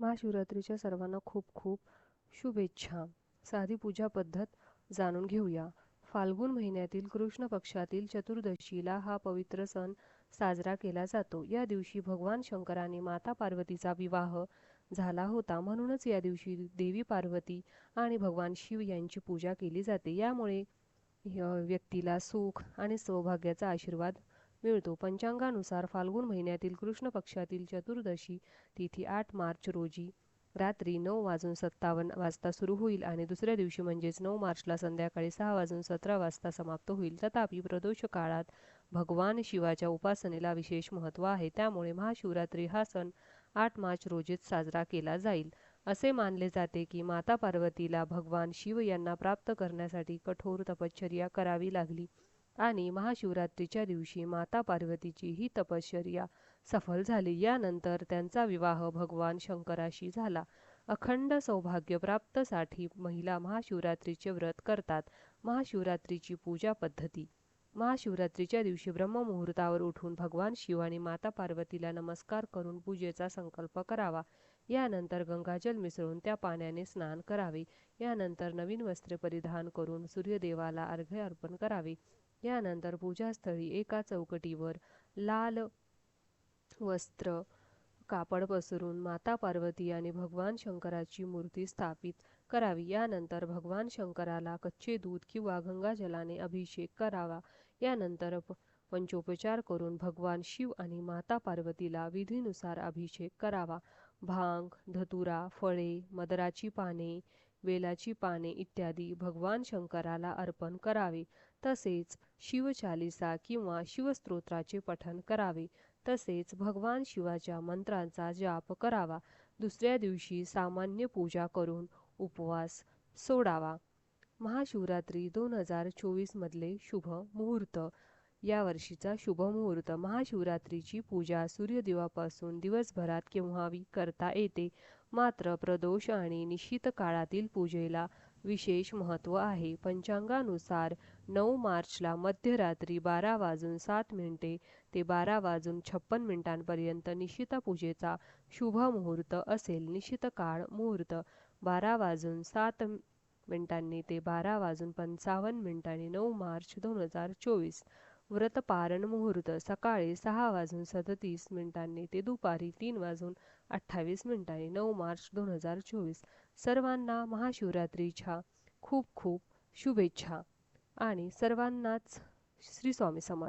महाशिवरात्रीच्या सर्वांना खूप खूप शुभेच्छा. साधी पूजा पद्धत जाणून घेऊया. फाल्गुन महिन्यातील कृष्ण पक्षातील चतुर्दशीला हा पवित्र सण साजरा केला जातो. या दिवशी भगवान शंकराने माता पार्वतीचा विवाह झाला होता. म्हणूनच या दिवशी देवी पार्वती आणि भगवान शिव यांची पूजा केली जाते. यामुळे व्यक्तीला सुख आणि सौभाग्याचा आशीर्वाद मिळतो पंचांगानुसार फाल्गुन महिन्यातील कृष्ण पक्षातील चतुर्दशी तिथी आठ मार्च रोजी. रात्री नऊ वाजून सत्तावन्न वाजता सुरू होईल आणि दुसऱ्या दिवशी म्हणजेच नऊ मार्चला संध्याकाळी सहा वाजून सतरा वाजता समाप्त होईल. तथापि प्रदोष काळात भगवान शिवाच्या उपासनेला विशेष महत्त्व आहे. त्यामुळे महाशिवरात्री हा सण आठ मार्च रोजीच साजरा केला जाईल. असे मानले जाते की माता पार्वतीला भगवान शिव यांना प्राप्त करण्यासाठी कठोर तपश्चर्या करावी लागली. आणि महाशिवरात्रीच्या दिवशी माता पार्वतीची ही तपश्चर्या सफल झाली. यानंतर त्यांचा विवाह भगवान शंकराशी झाला. अखंड सौभाग्य प्राप्तसाठी महिला महाशिवरात्रीचे व्रत करतात. महाशिवरात्रीची पूजा पद्धती. महाशिवरात्रीच्या दिवशी ब्रह्ममुहूर्तावर उठून भगवान शिव आणि माता पार्वतीला नमस्कार करून पूजेचा संकल्प करावा. यानंतर गंगाजल मिसळून त्या पाण्याने स्नान करावे. यानंतर नवीन वस्त्रे परिधान करून सूर्यदेवाला अर्घ्य अर्पण करावे. यानंतर पूजास्थळी एका चौकटीवर लाल वस्त्र कापड पसरून माता पार्वती आणि भगवान शंकराची मूर्ती स्थापित करावी. यानंतर भगवान शंकराला कच्चे दूध किंवा गंगाजलाने अभिषेक करावा. यानंतर पंचोपचार करून भगवान शिव आणि माता पार्वतीला विधीनुसार अभिषेक करावा. भांग धतुरा फळे मदराची पाने वेलाची पाने इत्यादी भगवान शंकराला अर्पण करावे. तसेच शिवचालिसा किंवा शिवस्तोत्राचे पठण करावे. तसेच भगवान शिवाच्या मंत्रांचा जाप करावा. दुसऱ्या दिवशी सामान्य पूजा करून उपवास सोडावा. महाशिवरात्री दोन हजार चोवीसमधले शुभ मुहूर्त. या वर्षीचा शुभ मुहूर्त महाशिवरात्रीची पूजा सूर्यदेवापासून दिवसभरात केव्हावी करता येते? मात्र प्रदोष आणि निश्चित काळातील पूजेला विशेष महत्त्व आहे. पंचांगानुसार नऊ मार्चला मध्यरात्री बारा वाजून सात मिनिटे ते बारा वाजून छप्पन मिनिटांपर्यंत निशिता पूजेचा शुभ मुहूर्त असेल. निशित काळ मुहूर्त बारा वाजून सात मिनिटांनी ते बारा वाजून पंचावन्न मिनिटांनी नऊ मार्च दोन हजार चोवीस. व्रतपारण मुहूर्त सकाळी सहा वाजून सदतीस मिनिटांनी ते दुपारी तीन वाजून अठ्ठावीस मिनिटांनी नऊ मार्च दोन हजार चोवीस. सर्वांना महाशिवरात्रीच्या खूप खूप शुभेच्छा आणि सर्वांनाच श्री स्वामी समर्थ.